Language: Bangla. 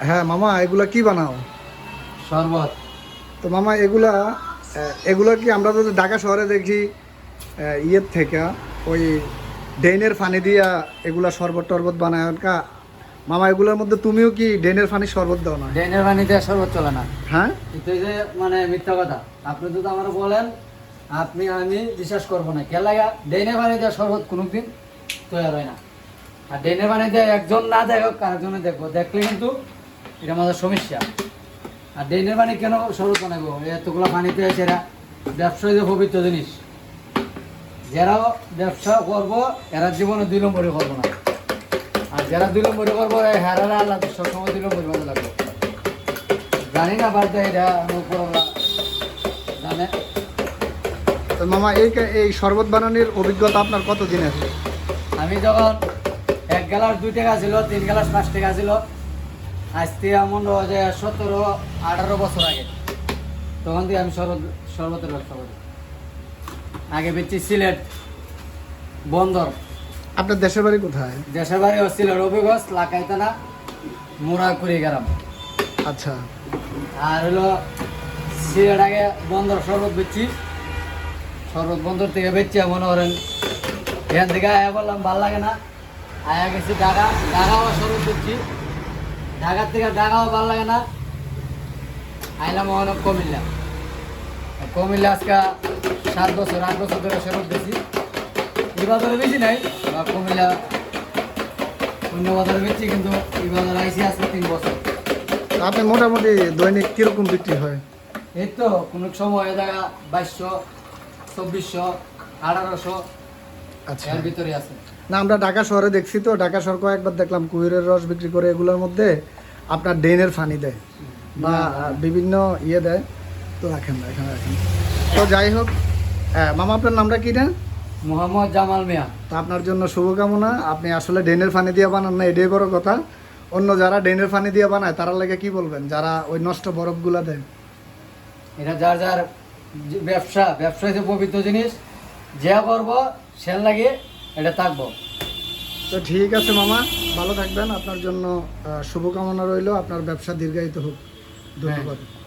হ্যাঁ মামা এগুলা কি বানাও? শরবত। তো মামা এগুলা এগুলা কি আমরা তো ঢাকা শহরে দেখি আহ, ইয়ের থেকে ওই ড্রেনের ফানি দিয়া এগুলা শরবত টরবত বানায় কা মামা এগুলোর মধ্যে তুমিও কি ড্রেনের পানি শরবত দাও না? ড্রেনের ফানি দিয়ে শরবত চলে না। হ্যাঁ? কিন্তু যে মানে মিথ্যা কথা আপনি যদি আমার বলেন আপনি আমি বিশ্বাস করব না। কে লাগা ড্রেনের ফানি দিয়ে শরবত কোনোদিন তৈরি হয় না। আর ড্রেনের ফানি দিয়ে একজন না দেখো আরেকজনে দেখব। দেখলে কিন্তু এটা আমাদের সমস্যা। আর ড্রেনের পানি কেন শরবত বানাবো এতগুলো পানিতে সেরা ব্যবসায়ী যে পবিত্র জিনিস। যারা ব্যবসা করব এরা জীবনে দুই নম্বরে করব না। আর যারা দুই নম্বরে করব হেরারা আল্লাহ সবসময় দুই নম্বরে বাজে লাগবে জানি না বাদ দেয় এটা আমি জানে। তো মামা এই এই শরবত বানানোর অভিজ্ঞতা আপনার কত দিনের আমি যখন এক গ্লাস দুই টাকা ছিল তিন গ্লাস পাঁচ টাকা ছিল আজ থেকে হয় যে সতেরো আঠারো বছর আগে। তখন থেকে আমি শরবত শরবতের ব্যবসা করি। আগে বেচছি সিলেট বন্দর। আপনার দেশের বাড়ি কোথায়? দেশের বাড়ি সিলেট রবিগঞ্জ লাকাইতানা মোড়াকুড়ি গ্রাম। আচ্ছা। আর হলো সিলেট আগে বন্দর শরবত বেচছি শরবত বন্দর থেকে বেচছি মনে করেন এখান থেকে আয়া বললাম ভালো লাগে না। আয়া গেছি ঢাকা। ঢাকাও শরবত বেচছি ঢাকার থেকে ঢাকাও ভালো লাগে না। আইলাম অনেক কমিল্লা। কমিল্লা আজকে সাত বছর আট বছর ধরে শরবত বেশি এই বাজারে বেশি নাই বা কমিল্লা অন্য বাজারে বেচছি কিন্তু এই বাজারে আইসি আজকে তিন বছর। আপনি মোটামুটি দৈনিক কীরকম বিক্রি হয়? এই তো কোনো সময় দেখা বাইশশো চব্বিশশো আঠারোশো আচ্ছা। এর ভিতরে আছে। না আমরা ঢাকা শহরে দেখছি তো। ঢাকা শহর কয়েকবার দেখলাম কুইরের রস বিক্রি করে এগুলোর মধ্যে আপনার ড্রেনের ফানি দেয় বা বিভিন্ন ইয়ে দেয়। তো রাখেন এখানে রাখেন। তো যাই হোক মামা আপনার নামটা কি না মোহাম্মদ জামাল মিয়া। তো আপনার জন্য শুভকামনা। আপনি আসলে ড্রেনের ফানি দিয়ে বানান না এটাই বড় কথা। অন্য যারা ড্রেনের ফানি দিয়ে বানায় তারা লাগে কি বলবেন? যারা ওই নষ্ট বরফগুলা দেয়। এটা যার যার ব্যবসা ব্যবসা হচ্ছে পবিত্র জিনিস। যে করব সে লাগে এটা থাকব। তো ঠিক আছে মামা ভালো থাকবেন। আপনার জন্য শুভকামনা রইল। আপনার ব্যবসা দীর্ঘায়িত হোক। ধন্যবাদ।